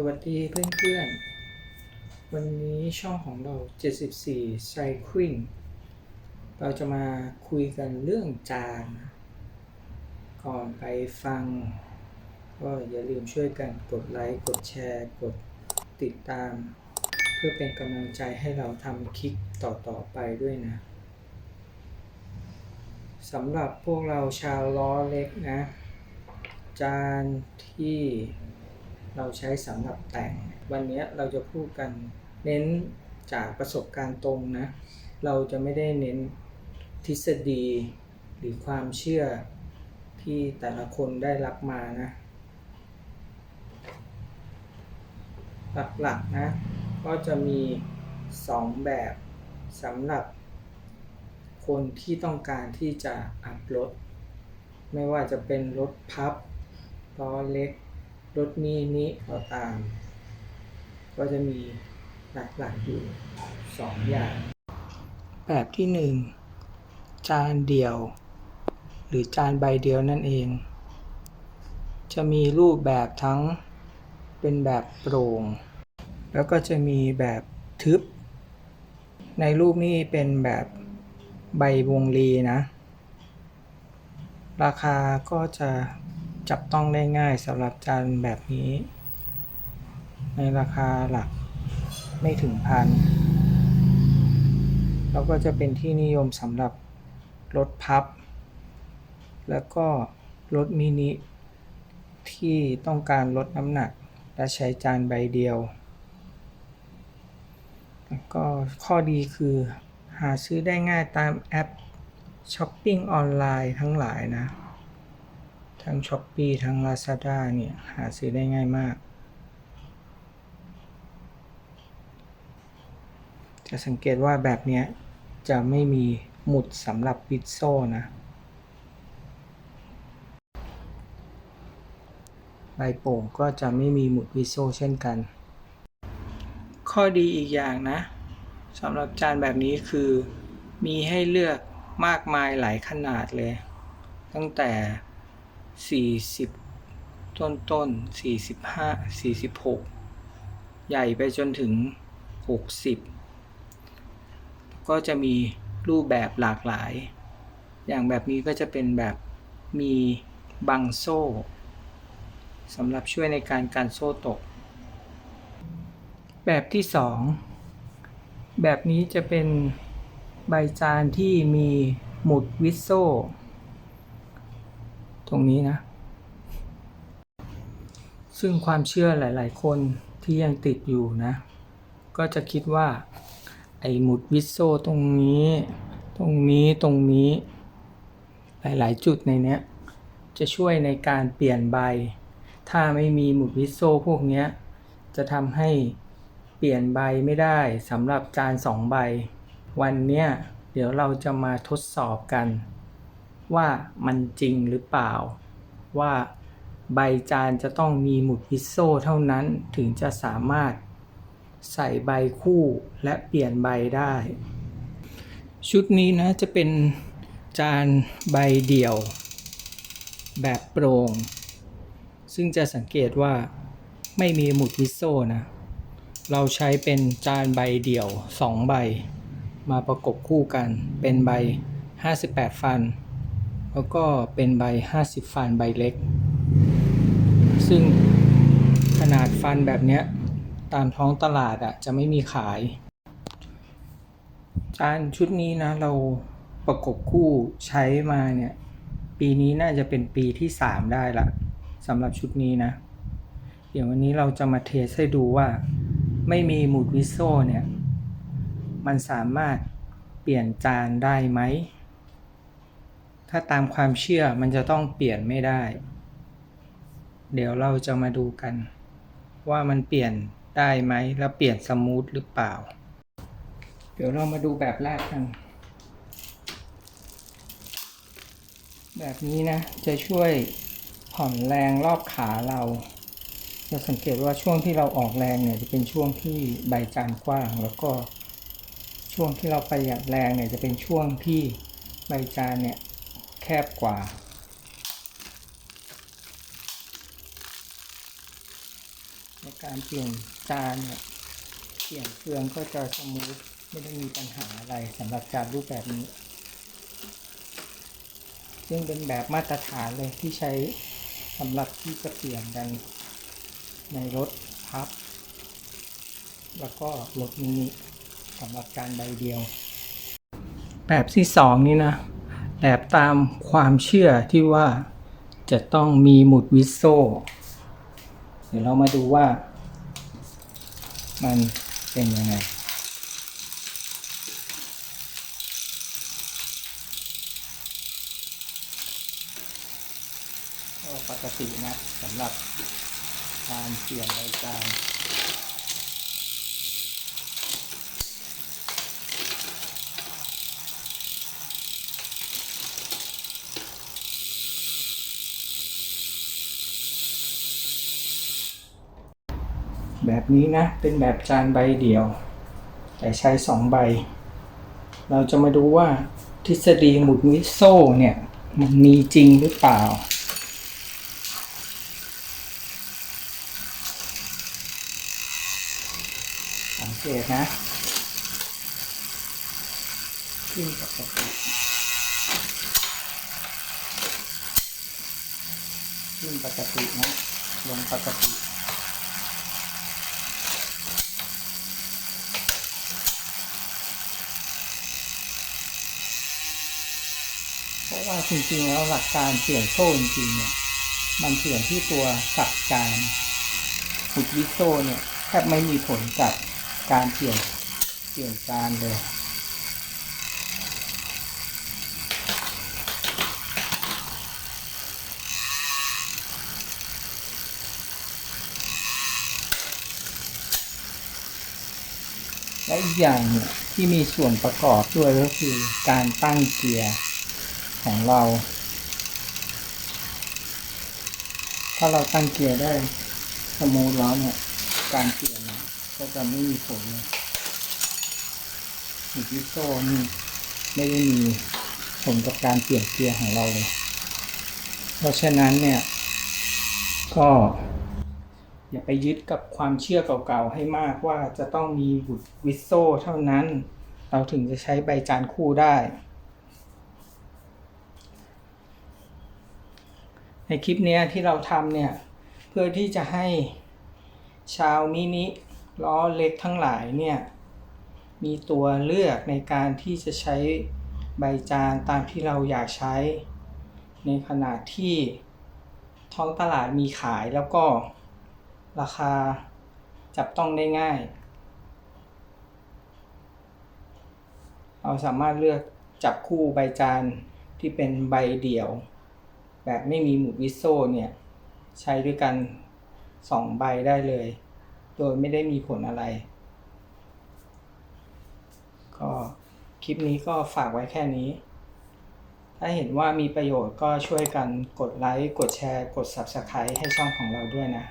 สวัสดีเพื่อนๆ วันนี้ช่องของเรา 74 Cycling เราจะมาคุยกันเรื่องจาน ก่อนไปฟัง ก็อย่าลืมช่วยกันกดไลค์ กดแชร์ กดติดตาม เพื่อเป็นกำลังใจให้เราทำคลิปต่อ ๆ ไปด้วยนะสำหรับพวกเราชาวล้อเล็กนะ จานที่ เราใช้สำหรับแต่ง วันนี้เราจะพูดกันเน้นจากประสบการณ์ตรงนะ เราจะไม่ได้เน้นทฤษฎีหรือความเชื่อที่แต่ละคนได้รับมานะ หลักๆนะ ก็จะมี 2 แบบสำหรับคนที่ต้องการที่จะอัพรถ ไม่ว่าจะเป็นรถพับล้อเล็ก รถมินิก็ตาม ก็จะมีหลักๆอยู่2อย่าง แบบที่1จานเดียว หรือจานใบเดียวนั่นเอง จะมีรูปแบบทั้งเป็นแบบโปร่ง แล้วก็จะมีแบบทึบ ในรูปนี้เป็นแบบใบวงลีนะ ราคาก็จะ จับต้องได้ง่ายสำหรับจานแบบนี้ ในราคาหลักไม่ถึงพันแล้วก็จะเป็นที่นิยมสำหรับรถพับ แล้วก็รถมินิที่ต้องการลดน้ำหนัก และใช้จานใบเดียว แล้วก็ข้อดีคือหาซื้อได้ง่ายตามแอปช้อปปิ้งออนไลน์ทั้งหลายนะ ทั้ง s h อ p e e ทั้ง Lazada เนี่ย หาซื้อได้ง่ายมาก จะสังเกตว่าแบบนี้จะไม่มีหมุดสำหรับวิดโซ่นะใบโป่งก็จะไม่มีหมุดวิดโซ่เช่นกัน ข้อดีอีกอย่างนะสำหรับจานแบบนี้คือมีให้เลือกมากมายหลายขนาดเลย ตั้งแต่ 40ต้นต้น45 46ใหญ่ไปจนถึง60ก็จะมีรูปแบบหลากหลาย อย่างแบบนี้ก็จะเป็นแบบมีบังโซ่สำหรับช่วยในการการโซ่ตก แบบที่ 2 แบบนี้จะเป็นใบจานที่มีหมุดวิโซ่ ตรงนี้นะ ซึ่งความเชื่อหลาย ๆ คนที่ยังติดอยู่นะ ก็จะคิดว่า ไอ้หมุดวิโซตรงนี้ ตรงนี้ตรงนี้ หลาย ๆ จุดในเนี้ย จะช่วยในการเปลี่ยนใบ ถ้าไม่มีหมุดวิโซพวกเนี้ย จะทำให้เปลี่ยนใบไม่ได้สำหรับจานสองใบ วันเนี้ยเดี๋ยวเราจะมาทดสอบกัน ว่ามันจริงหรือเปล่า ว่าใบจานจะต้องมีหมุดวิสโซเท่านั้นถึงจะสามารถใส่ใบคู่และเปลี่ยนใบได้ ชุดนี้นะจะเป็นจานใบเดี่ยว แบบโปร่งซึ่งจะสังเกตว่าไม่มีหมุดวิสโซนะ เราใช้เป็นจานใบเดี่ยว 2 ใบ มาประกบคู่กันเป็นใบ 58 ฟัน แล้วก็เป็นใบ 50 ฟันใบเล็ก ซึ่งขนาดฟันแบบเนี้ยตามท้องตลาดอะจะไม่มีขายจานชุดนี้นะเราประกบคู่ใช้มาเนี่ย ปีนี้น่าจะเป็นปีที่ 3 ได้ละสำหรับชุดนี้นะ เดี๋ยววันนี้เราจะมาเทสให้ดูว่า ไม่มีหมุดวิโซเนี่ย มันสามารถเปลี่ยนจานได้ไหม ถ้าตามความเชื่อมันจะต้องเปลี่ยนไม่ได้ เดี๋ยวเราจะมาดูกัน ว่ามันเปลี่ยนได้ไหมแล้วเปลี่ยนสมูทหรือเปล่า เดี๋ยวเรามาดูแบบแรกกัน แบบนี้นะ จะช่วยผ่อนแรงรอบขาเราจะสังเกตว่าช่วงที่เราออกแรงเนี่ยจะเป็นช่วงที่ใบจานกว้าง แล้วก็ช่วงที่เราประหยัดแรงเนี่ยจะเป็นช่วงที่ใบจานเนี่ย บกว่า ในการการเปลี่ยนจานเนี่ยเปลี่ยนเครื่องก็จะสมูทไม่ได้มีปัญหาอะไรสำหรับจานรูปแบบนี้ ซึ่งเป็นแบบมาตรฐานเลยที่ใช้สำหรับที่จะเปลี่ยนกันในรถพับ แล้วก็รถมินิสำหรับการใบเดียว แบบที่สองนี่นะ แบบตามความเชื่อที่ว่าจะต้องมีหมุดวิโซ เดี๋ยวเรามาดูว่า มันเป็นยังไง ก็ปกตินะสำหรับการเปลี่ยนรายการ แบบนี้นะ เป็นแบบจานใบเดียว แต่ใช้สองใบ เราจะมาดูว่าทฤษฎีหมุนวิโซ่เนี่ย มันมีจริงหรือเปล่า สังเกตนะขึ้นปกติขึ้นปกตินะลงปกติ เพราะ ว่าจริงๆแล้วหลักการเปลี่ยนโซ่จริงๆเนี่ย มันเปลี่ยนที่ตัวสับจานหุดวิโซ่เนี่ยแทบไม่มีผลกับการเปลี่ยนเปลี่ยนจานเลยและอีกอย่างเนี่ยที่มีส่วนประกอบด้วยก็คือการตั้งเกียร์ ของเรา ถ้าเราตั้งเกียร์ได้สมูทแล้วเนี่ย การเปลี่ยนเนี่ยก็จะไม่มีผลเลยหิวิโซ่นี่ไม่ได้มีผลกับการเปลี่ยนเกียร์ของเราเลย เพราะฉะนั้นเนี่ย ก็ อย่าไปยึดกับความเชื่อเก่าๆให้มากว่าจะต้องมีบุตรวิโซเท่านั้น เราถึงจะใช้ใบจานคู่ได้ ในคลิปนี้ที่เราทำเนี่ย เพื่อที่จะให้ชาวมินิล้อเล็กทั้งหลายเนี่ย มีตัวเลือกในการที่จะใช้ใบจานตามที่เราอยากใช้ ในขณะที่ท้องตลาดมีขายแล้วก็ราคาจับต้องได้ง่าย เราสามารถเลือกจับคู่ใบจานที่เป็นใบเดี่ยว แบบไม่มีหมุดวิโซเนี่ยใช้ด้วยกันสองใบได้เลย โดยไม่ได้มีผลอะไร ก็คลิปนี้ก็ฝากไว้แค่นี้ ถ้าเห็นว่ามีประโยชน์ก็ช่วยกันกดไลค์ กดแชร์ กด Subscribe ให้ช่องของเราด้วยนะ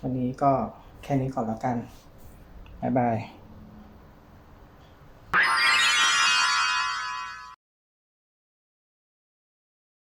วันนี้ก็แค่นี้ก่อนแล้วกัน บ๊ายบาย